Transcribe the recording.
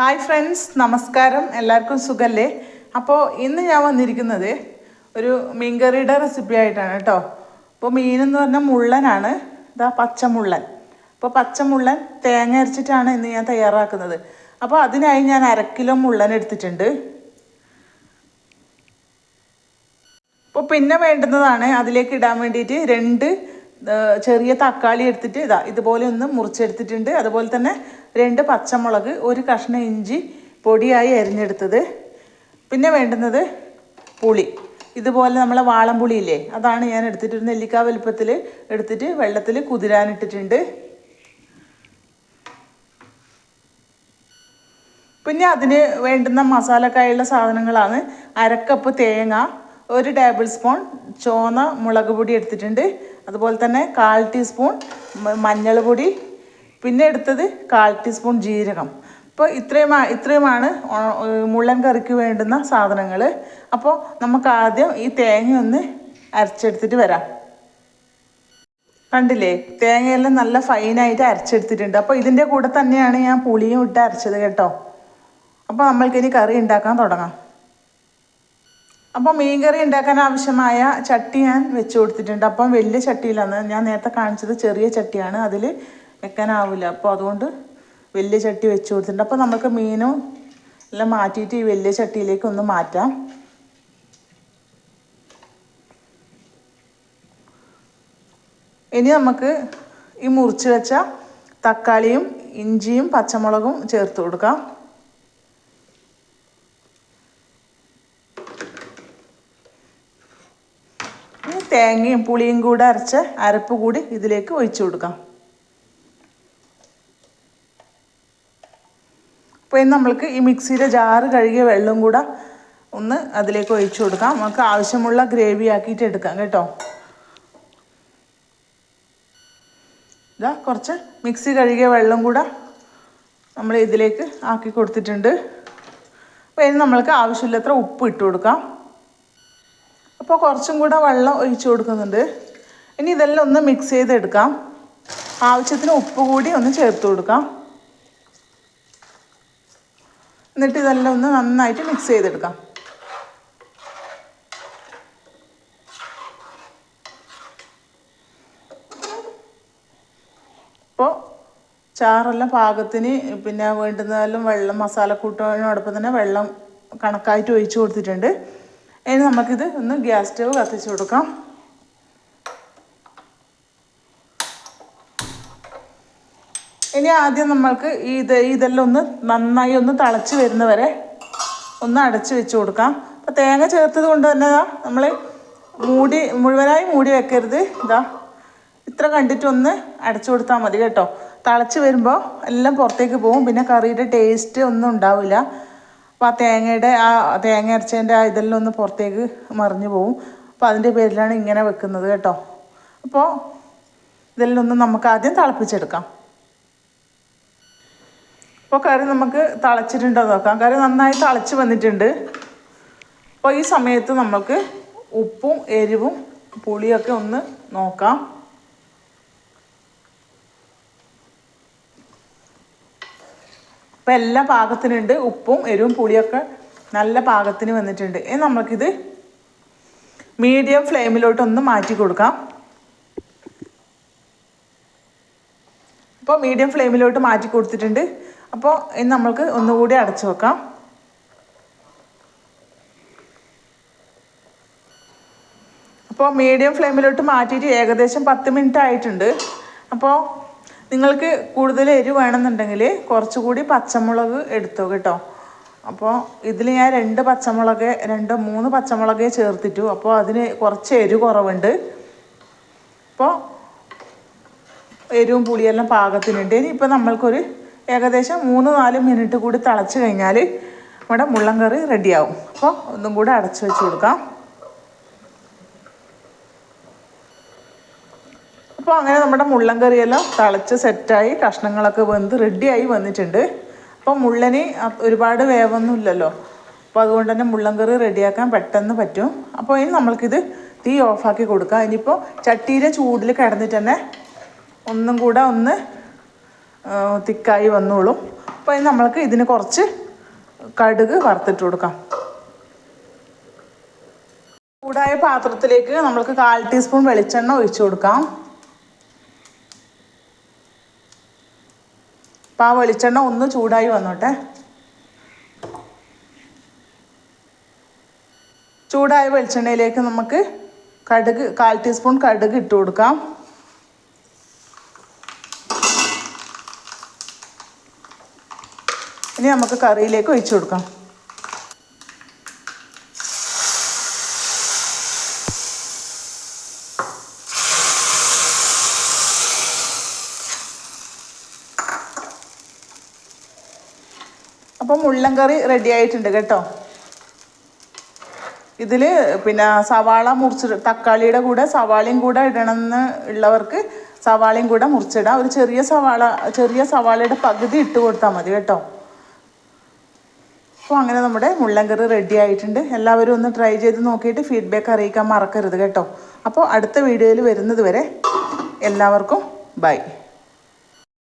Hi friends നമസ്കാരം. എല്ലാവർക്കും സുഖല്ലേ? അപ്പോൾ ഇന്ന് ഞാൻ വന്നിരിക്കുന്നത് ഒരു മീൻകറിയുടെ റെസിപ്പി ആയിട്ടാണ് കേട്ടോ. അപ്പോൾ മീനെന്ന് പറഞ്ഞാൽ മുള്ളനാണ്. ഇതാ പച്ചമുള്ളൻ. അപ്പോൾ പച്ചമുള്ളൻ തേങ്ങ അരച്ചിട്ടാണ് ഇന്ന് ഞാൻ തയ്യാറാക്കുന്നത്. അപ്പോൾ അതിനായി ഞാൻ അരക്കിലോ കിലോ മുള്ളൻ എടുത്തിട്ടുണ്ട്. അപ്പോൾ പിന്നെ വേണ്ടുന്നതാണ് അതിലേക്ക് ഇടാൻ വേണ്ടിയിട്ട് രണ്ട് ചെറിയ തക്കാളി എടുത്തിട്ട് ഇതാ ഇതുപോലെ ഒന്ന് മുറിച്ചെടുത്തിട്ടുണ്ട്. അതുപോലെ തന്നെ രണ്ട് പച്ചമുളക് ഒരു കഷ്ണം ഇഞ്ചി പൊടിയായി അരിഞ്ഞെടുത്തത്. പിന്നെ വേണ്ടുന്നത് പുളി. ഇതുപോലെ നമ്മളെ വാളംപുളിയില്ലേ അതാണ് ഞാൻ എടുത്തിട്ട് ഒരു നെല്ലിക്ക വലുപ്പത്തിൽ എടുത്തിട്ട് വെള്ളത്തിൽ കുതിരാനിട്ടിട്ടുണ്ട്. പിന്നെ അതിന് വേണ്ടുന്ന മസാലക്കായുള്ള സാധനങ്ങളാണ് അരക്കപ്പ് തേങ്ങ ഒരു ടേബിൾ സ്പൂൺ ചുവന്ന മുളക് പൊടി എടുത്തിട്ടുണ്ട്. അതുപോലെ തന്നെ കാൽ ടീസ്പൂൺ മഞ്ഞൾ പൊടി പിന്നെ എടുത്തത് കാൽ ടീസ്പൂൺ ജീരകം. അപ്പോൾ ഇത്രയും ഇത്രയുമാണ് മുള്ളൻ കറിക്ക് വേണ്ടുന്ന സാധനങ്ങൾ അപ്പോൾ നമുക്ക് ആദ്യം ഈ തേങ്ങ ഒന്ന് അരച്ചെടുത്തിട്ട് വരാം. കണ്ടില്ലേ? തേങ്ങയെല്ലാം നല്ല ഫൈനായിട്ട് അരച്ചെടുത്തിട്ടുണ്ട്. അപ്പോൾ ഇതിന്റെ കൂടെ തന്നെയാണ് ഞാൻ പുളിയും ഇട്ട് അരച്ചത് കേട്ടോ. അപ്പോൾ നമ്മൾക്കിനി കറി ഉണ്ടാക്കാൻ തുടങ്ങാം. അപ്പോൾ മീൻ കറി ഉണ്ടാക്കാൻ ആവശ്യമായ ചട്ടി ഞാൻ വെച്ച് കൊടുത്തിട്ടുണ്ട്. അപ്പം വലിയ ചട്ടിയിലാണ് ഞാൻ നേരത്തെ കാണിച്ചത് ചെറിയ ചട്ടിയാണ്. അതിൽ വെക്കാനാവില്ല അപ്പോൾ അതുകൊണ്ട് വലിയ ചട്ടി വെച്ച് കൊടുത്തിട്ടുണ്ട്. അപ്പോൾ നമുക്ക് മീനും എല്ലാം മാറ്റിയിട്ട് ഈ വലിയ ചട്ടിയിലേക്ക് ഒന്ന് മാറ്റാം. ഇനി നമുക്ക് ഈ മുറിച്ച് വെച്ച തക്കാളിയും ഇഞ്ചിയും പച്ചമുളകും ചേർത്ത് കൊടുക്കാം. തേങ്ങയും പുളിയും കൂടെ അരച്ച അരപ്പ് കൂടി ഇതിലേക്ക് ഒഴിച്ചു കൊടുക്കാം. അപ്പോൾ ഇനി നമ്മൾക്ക് ഈ മിക്സിയിലെ ജാറ് കഴുകിയ വെള്ളം കൂടെ ഒന്ന് അതിലേക്ക് ഒഴിച്ചു കൊടുക്കാം. നമുക്ക് ആവശ്യമുള്ള ഗ്രേവി ആക്കിയിട്ട് എടുക്കാം കേട്ടോ. ഇതാ കുറച്ച് മിക്സി കഴുകിയ വെള്ളം കൂടെ നമ്മൾ ഇതിലേക്ക് ആക്കി കൊടുത്തിട്ടുണ്ട്. അപ്പോൾ ഇനി നമ്മൾക്ക് ആവശ്യമില്ലത്ര ഉപ്പ് ഇട്ട് കൊടുക്കാം. അപ്പോൾ കുറച്ചും കൂടെ വെള്ളം ഒഴിച്ചു കൊടുക്കുന്നുണ്ട്. ഇനി ഇതെല്ലാം ഒന്ന് മിക്സ് ചെയ്തെടുക്കാം. ആവശ്യത്തിന് ഉപ്പ് കൂടി ഒന്ന് ചേർത്ത് കൊടുക്കാം. എന്നിട്ട് ഇതെല്ലാം ഒന്ന് നന്നായിട്ട് മിക്സ് ചെയ്തെടുക്കാം. ഇപ്പോൾ ചാറെല്ലാം പാകത്തിന് പിന്നെ വേണ്ടുന്നതെല്ലാം വെള്ളം മസാല മസാലക്കൂട്ടിനോടൊപ്പം തന്നെ വെള്ളം കണക്കായിട്ട് ഒഴിച്ച് കൊടുത്തിട്ടുണ്ട്. ഇനി നമുക്കിത് ഒന്ന് ഗ്യാസ് സ്റ്റവ് കത്തിച്ച് കൊടുക്കാം. ഇനി ആദ്യം നമ്മൾക്ക് ഇത് ഇതെല്ലാം ഒന്ന് നന്നായി ഒന്ന് തിളച്ച് വരുന്നവരെ ഒന്ന് അടച്ച് വെച്ച് കൊടുക്കാം. അപ്പോൾ തേങ്ങ ചേർത്തത് കൊണ്ട് തന്നെ നമ്മൾ മൂടി മുഴുവനായി മൂടി വെക്കരുത്. ഇതാ ഇത്ര കണ്ടിട്ട് ഒന്ന് അടച്ചു കൊടുത്താൽ മതി കേട്ടോ. തിളച്ച് വരുമ്പോൾ എല്ലാം പുറത്തേക്ക് പോകും. പിന്നെ കറിയുടെ ടേസ്റ്റ് ഒന്നും ഉണ്ടാവില്ല. അപ്പോൾ ആ തേങ്ങയുടെ ആ തേങ്ങ അരച്ചതിന്റെ ആ ഇതെല്ലാം ഒന്ന് പുറത്തേക്ക് മറിഞ്ഞു പോകും അപ്പോൾ അതിന്റെ പേരിലാണ് ഇങ്ങനെ വെക്കുന്നത് കേട്ടോ. അപ്പോൾ ഇതെല്ലാം ഒന്ന് നമുക്ക് ആദ്യം തിളപ്പിച്ചെടുക്കാം. അപ്പോൾ കറി നമുക്ക് തിളച്ചിട്ടുണ്ടോ നോക്കാം. കറി നന്നായി തിളച്ച് വന്നിട്ടുണ്ട്. അപ്പോൾ ഈ സമയത്ത് നമുക്ക് ഉപ്പും എരിവും പുളിയൊക്കെ ഒന്ന് നോക്കാം. അപ്പോൾ എല്ലാ പാകത്തിനുണ്ട്. ഉപ്പും എരിവും പുളിയൊക്കെ നല്ല പാകത്തിന് വന്നിട്ടുണ്ട്. ഇനി നമുക്കിത് മീഡിയം ഫ്ലെയിമിലോട്ടൊന്ന് മാറ്റി കൊടുക്കാം. അപ്പോൾ മീഡിയം ഫ്ലെയിമിലോട്ട് മാറ്റി കൊടുത്തിട്ടുണ്ട്. അപ്പോൾ ഇനി നമ്മൾക്ക് ഒന്നുകൂടി അടച്ചു വെക്കാം. അപ്പോൾ മീഡിയം ഫ്ലെയിമിലോട്ട് മാറ്റിയിട്ട് ഏകദേശം പത്ത് മിനിറ്റ് ആയിട്ടുണ്ട്. അപ്പോൾ നിങ്ങൾക്ക് കൂടുതൽ എരിവ് വേണമെന്നുണ്ടെങ്കിൽ കുറച്ചുകൂടി പച്ചമുളക് എടുത്തോ കേട്ടോ. അപ്പോൾ ഇതിൽ ഞാൻ രണ്ട് പച്ചമുളക് രണ്ട് മൂന്ന് പച്ചമുളകേ ചേർത്തിട്ടു. അപ്പോൾ അതിന് കുറച്ച് എരിവ് കുറവുണ്ട്. അപ്പോൾ എരിവും പുളിയെല്ലാം പാകത്തിനുണ്ട് ഇനി ഇപ്പം നമ്മൾക്കൊരു ഏകദേശം മൂന്ന് നാല് മിനിറ്റ് കൂടി തിളച്ച് കഴിഞ്ഞാൽ നമ്മുടെ മുള്ളൻ കറി റെഡിയാവും. അപ്പോൾ ഒന്നും കൂടെ അടച്ചു വെച്ച് കൊടുക്കാം. അപ്പോൾ അങ്ങനെ നമ്മുടെ മുള്ളൻ കറിയെല്ലാം തിളച്ച് സെറ്റായി കഷ്ണങ്ങളൊക്കെ വെന്ത് റെഡിയായി വന്നിട്ടുണ്ട്. അപ്പോൾ മുള്ളന് ഒരുപാട് വേവൊന്നുമില്ലല്ലോ. അപ്പോൾ അതുകൊണ്ട് തന്നെ മുള്ളൻ കറി റെഡിയാക്കാൻ പെട്ടെന്ന് പറ്റും. അപ്പോൾ ഇനി നമ്മൾക്കിത് തീ ഓഫാക്കി കൊടുക്കാം. ഇനിയിപ്പോൾ ചട്ടിയിലെ ചൂടിൽ കിടന്നിട്ട് തന്നെ ഒന്നും കൂടെ ഒന്ന് തിക്കായി വന്നോളും. അപ്പോൾ അതിന് നമ്മൾക്ക് ഇതിന് കുറച്ച് കടുക് വറുത്തിട്ട് കൊടുക്കാം. ചൂടായ പാത്രത്തിലേക്ക് നമ്മൾക്ക് കാൽ ടീസ്പൂൺ വെളിച്ചെണ്ണ ഒഴിച്ചു കൊടുക്കാം. അപ്പം ആ വെളിച്ചെണ്ണ ഒന്ന് ചൂടായി വന്നോട്ടെ. ചൂടായ വെളിച്ചെണ്ണയിലേക്ക് നമുക്ക് കടുക് കാൽ ടീസ്പൂൺ കടുക് ഇട്ട് കൊടുക്കാം. ഇനി നമുക്ക് കറിയിലേക്ക് ഒഴിച്ചു കൊടുക്കാം. അപ്പം മുള്ളൻ കറി റെഡി ആയിട്ടുണ്ട് കേട്ടോ. ഇതിൽ പിന്നെ സവാള മുറിച്ച് തക്കാളിയുടെ കൂടെ സവാളയും കൂടെ ഇടണമെന്ന് ഉള്ളവർക്ക് സവാളയും കൂടെ മുറിച്ചിടാം. ഒരു ചെറിയ സവാള ചെറിയ സവാളയുടെ പകുതി ഇട്ട് കൊടുത്താൽ മതി കേട്ടോ. അപ്പോൾ അങ്ങനെ നമ്മുടെ മുള്ളൻകറി റെഡി ആയിട്ടുണ്ട്. എല്ലാവരും ഒന്ന് ട്രൈ ചെയ്ത് നോക്കിയിട്ട് ഫീഡ്ബാക്ക് അറിയിക്കാൻ മറക്കരുത് കേട്ടോ. അപ്പോൾ അടുത്ത വീഡിയോയിൽ വരുന്നത് വരെ എല്ലാവർക്കും ബൈ